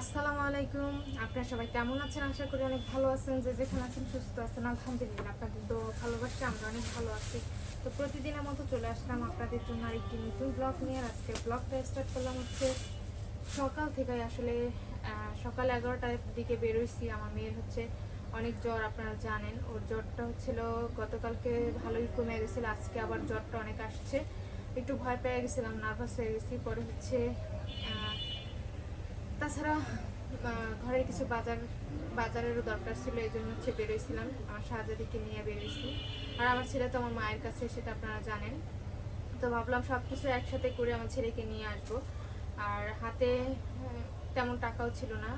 আসসালামু আলাইকুম। আপনারা সবাই কেমন আছেন? আশা করি অনেক ভালো আছেন। যে যেখানে আছেন সুস্থ আছেন। আলহামদুলিল্লাহ, আপনাদের তো ভালোবাসে আমরা অনেক ভালো আছি। তো প্রতিদিনের মতো চলে আসলাম আপনাদের জন্য আরেকটি নতুন ব্লগ নিয়ে। আজকে ব্লগটা স্টার্ট করলাম হচ্ছে সকাল থেকে আসলে সকাল এগারোটার দিকে বেরোইছি। আমার মেয়ের হচ্ছে অনেক জ্বর, আপনারা জানেন। ওর জ্বরটা হচ্ছিল, গতকালকে ভালোই কমে গেছিল। আজকে আবার জ্বরটা অনেক আসছে। একটু ভয় পেয়ে গেছিলাম, নার্ভাস হয়ে গেছি। পরে হচ্ছে তাছাড়া ঘরের কিছু বাজার, বাজারেরও দরকার ছিল, এই জন্য হচ্ছে বেরোইছিলাম। আমার শাহজাদিকে নিয়ে বেরোইছি। আর আমার ছেলে তো আমার মায়ের কাছে, সেটা আপনারা জানেন। তো ভাবলাম সব কিছু একসাথে করে আমার ছেলেকে নিয়ে আসব। আর হাতে তেমন টাকাও ছিল না।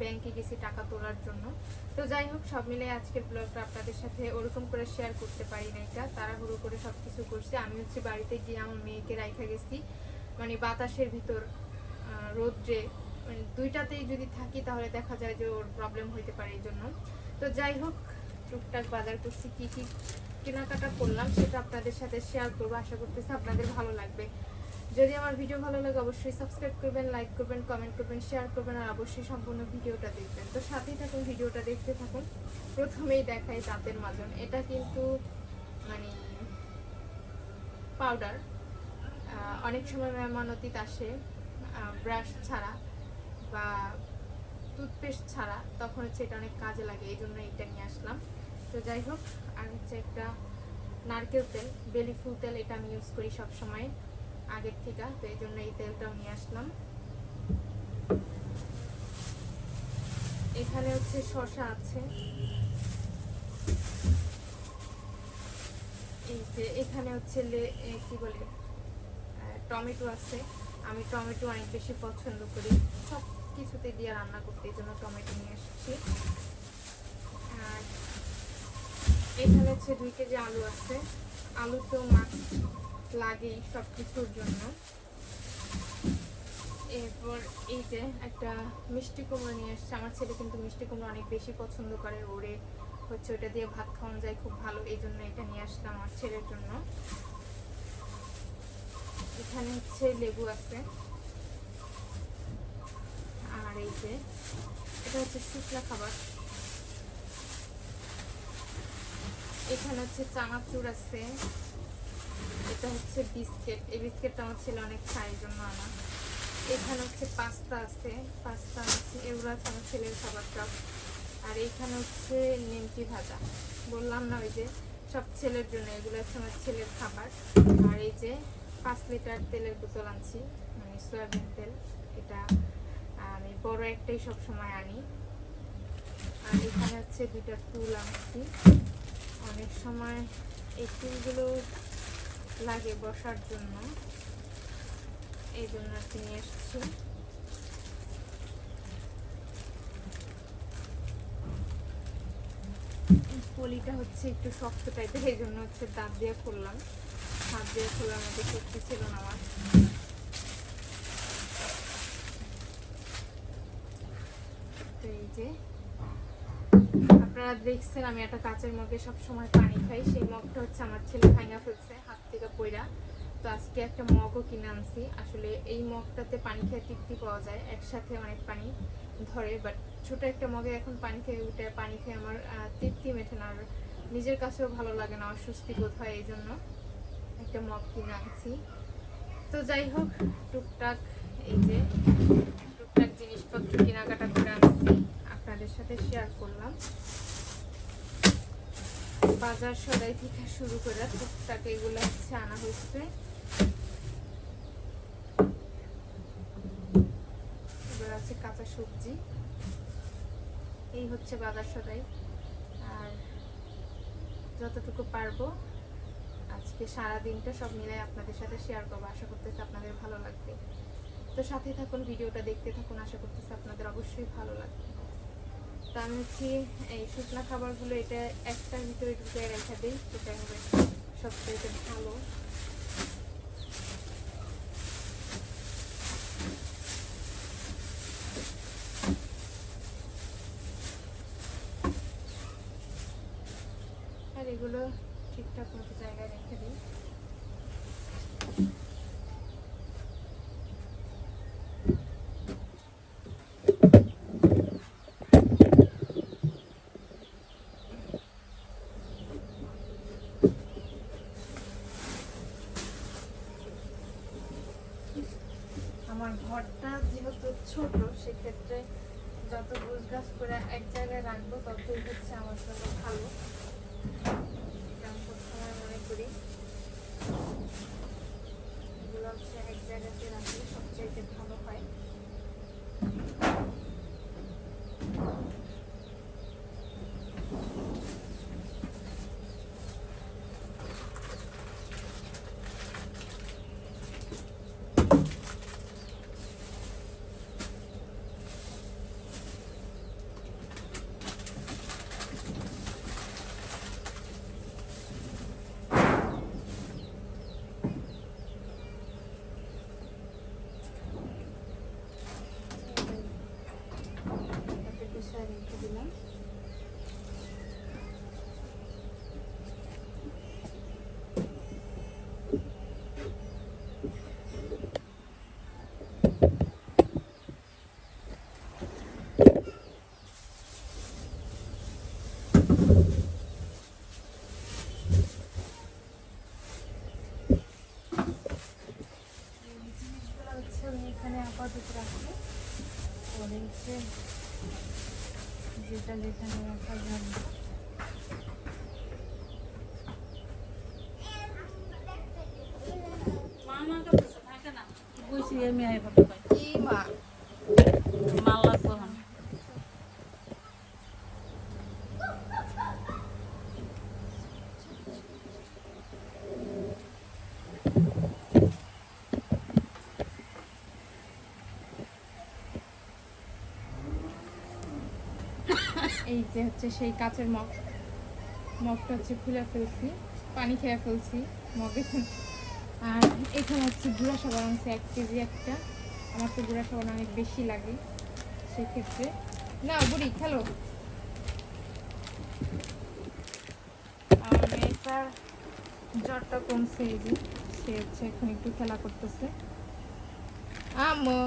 ব্যাংকে গেছি টাকা তোলার জন্য। তো যাই হোক, সব মিলে আজকের ব্লগটা আপনাদের সাথে ওরকম করে শেয়ার করতে পারি না এটা তাড়াহুড়ো করে সব কিছু করছি। আমি হচ্ছে বাড়িতে গিয়ে আমার মেয়েকে রাইখা গেছি। মানে বাতাসের ভিতর রৌদ্রে মানে দুইটাতেই যদি থাকি তাহলে দেখা যায় যে ওর প্রবলেম হইতে পারে এই জন্য। তো যাই হোক, টুকটাক বাজার করছি, কী কী কেনাকাটা করলাম সেটা আপনাদের সাথে শেয়ার করব, আশা করতেছি আপনাদের ভালো লাগবে। যদি আমার ভিডিও ভালো লাগে অবশ্যই সাবস্ক্রাইব করবেন লাইক করবেন কমেন্ট করবেন শেয়ার করবেন, আর অবশ্যই সম্পূর্ণ ভিডিওটা দেখবেন। তো সাথেই থাকুন, ভিডিওটা দেখতে থাকুন। প্রথমেই দেখাই দাঁতের মাজন। এটা কিন্তু মানে পাউডার অনেক সময় মেহমানতিত আসে ব্রাশ ছাড়া। বা টুথপেস্ট ছাড়া, তখন হচ্ছে এটা অনেক কাজে লাগে, এই জন্য এটা নিয়ে আসলাম। তো যাই হোক, আর হচ্ছে একটা নারকেল তেল, বেলি ফুল তেল এটা আমি ইউজ করি সব সময় আগের থেকে, তো এই জন্য এই তেলটাও নিয়ে আসলাম। এখানে হচ্ছে শসা আছে। এই যে এখানে হচ্ছে কি বলে টমেটো আছে। আমি টমেটো অনেক বেশি পছন্দ করি। সব কিছুতে দিয়ে রান্না করতে এই জন্য টমেটো নিয়ে এসেছি। আর এখানে হচ্ছে দুই কেজি আলু আছে। আলু তো মাছ লাগেই সব কিছুর জন্য। এরপর এই যে একটা মিষ্টি কুমড়ো নিয়ে এসছে। আমার ছেলে কিন্তু মিষ্টি কুমড়ো অনেক বেশি পছন্দ করে। ওরে হচ্ছে ওটা দিয়ে ভাত খাওয়ানো যায় খুব ভালো। এই জন্য এটা নিয়ে আসলাম আমার ছেলের জন্য। এখানে হচ্ছে লেবু আছে। এই যে। এটা হচ্ছে শুকনা খাবার। এখানে হচ্ছে চানাচুর আছে। এটা হচ্ছে বিস্কিট। এই বিস্কিটটা আমার ছেলে অনেক খায় জন্য আনা। এখানে হচ্ছে পাস্তা আছে। পাস্তা আছে এগুলো আছে আমার ছেলের খাবারটা আর এখানে হচ্ছে নিমকি ভাজা। বললাম না ওই যে সব ছেলের জন্য, এগুলো হচ্ছে আমার ছেলের খাবার। আর এই যে পাঁচ লিটার তেলের বোতল আনছি মানে সয়াবিন তেল। এটা আমি বড় একটাই সব সময় আনি। আর এখানে হচ্ছে দুইটা টুল আনছি। অনেক সময় এই টুলগুলো লাগে বসার জন্য। এই জন্য কি নিয়ে এসেছি। পলিটা হচ্ছে একটু শক্ত টাইপের এই জন্য হচ্ছে দাঁত দিয়ে খুললাম। হাত দিয়ে খোলার মধ্যে শক্তি ছিল না আমার তো এই যে আপনারা দেখছেন, আমি একটা কাঁচের মগে সব সময় পানি খাই। সেই মগটা হচ্ছে আমার ছেলে ভাঙা ফেলছে হাত থেকে পইরা তো আজকে একটা মগও কিনে আনছি। আসলে এই মগটাতে পানি খেয়ে তৃপ্তি পাওয়া যায়, একসাথে অনেক পানি ধরে। বাট ছোট একটা মগে এখন পানি খেয়ে উঠে, পানি খেয়ে আমার তৃপ্তি মেটে না। আর নিজের কাছেও ভালো লাগে না, অস্বস্তি বোধ হয় এই জন্য একটা মগ কিনে আনছি। তো যাই হোক, টুকটাক এই যে, টুকটাক জিনিসপত্র কেনাকাটা করে আনছি। আপনাদের সাথে শেয়ার করলাম। বাজার সদাই থেকে শুরু করে টুকটাক এগুলো হচ্ছে আনা হয়েছে। এবার আছে কাঁচা সবজি। এই হচ্ছে বাজার সদাই। আর যতটুকু পারব, আজকে সারা দিনটা সব মিলাই আপনাদের সাথে শেয়ার করব। আশা করতেছি আপনাদের ভালো লাগবে। তো সাথে থাকুন, ভিডিওটা দেখতে থাকুন। আশা করতেছি আপনাদের অবশ্যই ভালো লাগবে। তো আমি হচ্ছে এই শুকনো খাবারগুলো এটা একটার ভিতরে ঢুকে রেখে দিই সেটা হবে সবচেয়ে ভালো আর এগুলো ঠিকঠাক মতো জায়গায় রেখে দিই আমার ঘরটা যেহেতু ছোট, সেক্ষেত্রে যত গোছ গাছ করে এক জায়গায় রাখব, ততই হচ্ছে আমার জন্য ভালো। আমি মনে করি। এগুলো হচ্ছে এক জায়গাতে রাখলে সবচাইতে ভালো হয় তাতে গুছায় রেখে দিলাম এই জিনিসগুলো হচ্ছে আমি এখানে আপাতত রাখব পরে হচ্ছে যেটা যেখানে রাখা যাবে। মামা আমি আই ভাবতে পাই। কি মা মাল লাগবো এখন এই যে হচ্ছে সেই কাচের মগ। মগটা হচ্ছে খুলে ফেলছি, পানি খেয়ে ফেলছি মগে। আর এখানে হচ্ছে গুঁড়া সাবান আনছে, এক কেজি একটা। আমার তো গুঁড়া সাবান অনেক বেশি লাগে সেক্ষেত্রে। না, বুড়ি, খেলো। মেয়েটার জ্বরটা কমছে এই যে, সে হচ্ছে এখন একটু খেলা করতেছে। আম্মু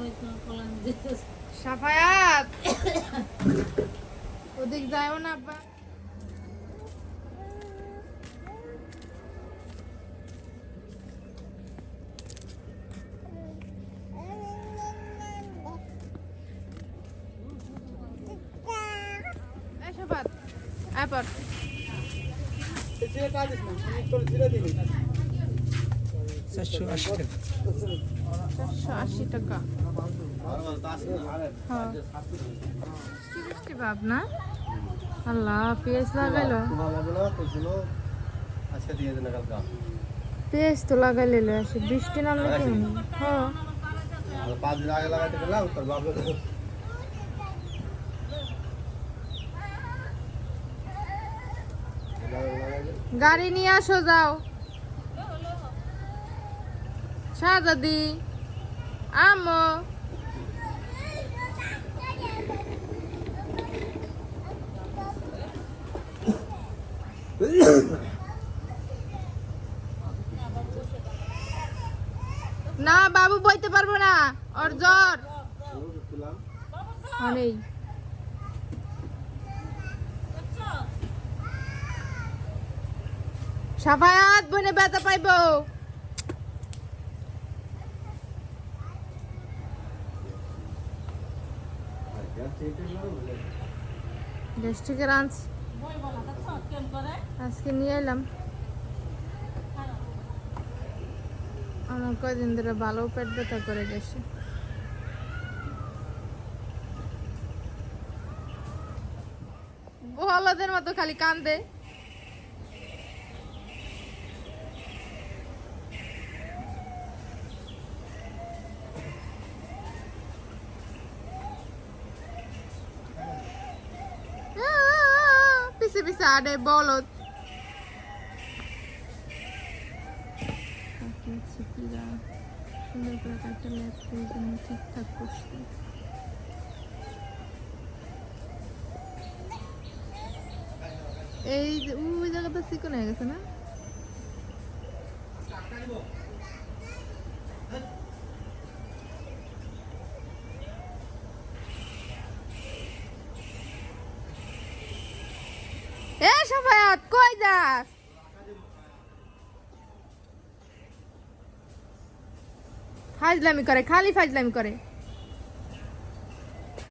ওই তো কলাম দিতেছে সাফায়াত। ওদিক যাও না আব্বা। পর। চারশো আশি টাকা। চারশো আশি টাকা। হ্যাঁ। কি বৃষ্টি ভাব না আল্লাহ, পেঁয়াজ লাগাইলো? পেঁয়াজ তো লাগাইলে আসে বৃষ্টি নামলে কেমন হ্যাঁ। গাড়ি নিয়ে আসো, যাও। শাহজাদি আমো না বাবু বইতে পারব না। ওর জ্বর। সাফায়াত বনে ব্যথা পাইবো। দেখছ কেন করে আজকে নিয়ে এলাম। আমার কয়দিন ধরে ভালো পেট ব্যথা করে গেছে। বলদের মতো খালি কান্দে। আডে বলদ। সুন্দর করে কাটটা ল্যাপ করে ঠিকঠাক করছে। এই ওই জায়গাটা চিকন হয়ে গেছে না? যাস? ফাজলামি করে খালি ফাজলামি করে।